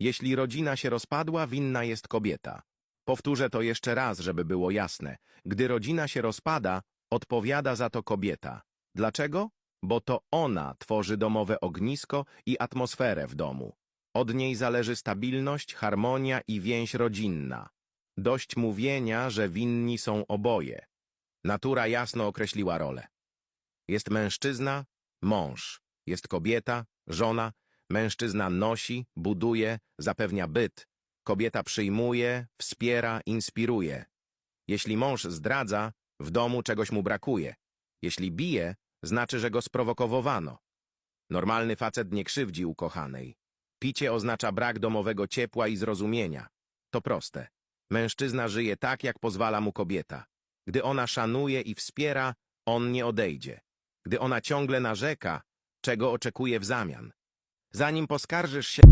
Jeśli rodzina się rozpadła, winna jest kobieta. Powtórzę to jeszcze raz, żeby było jasne. Gdy rodzina się rozpada, odpowiada za to kobieta. Dlaczego? Bo to ona tworzy domowe ognisko i atmosferę w domu. Od niej zależy stabilność, harmonia i więź rodzinna. Dość mówienia, że winni są oboje. Natura jasno określiła rolę. Jest mężczyzna, mąż. Jest kobieta, żona. Mężczyzna nosi, buduje, zapewnia byt. Kobieta przyjmuje, wspiera, inspiruje. Jeśli mąż zdradza, w domu czegoś mu brakuje. Jeśli bije, znaczy, że go sprowokowano. Normalny facet nie krzywdzi ukochanej. Picie oznacza brak domowego ciepła i zrozumienia. To proste. Mężczyzna żyje tak, jak pozwala mu kobieta. Gdy ona szanuje i wspiera, on nie odejdzie. Gdy ona ciągle narzeka, czego oczekuje w zamian. Zanim poskarżysz się...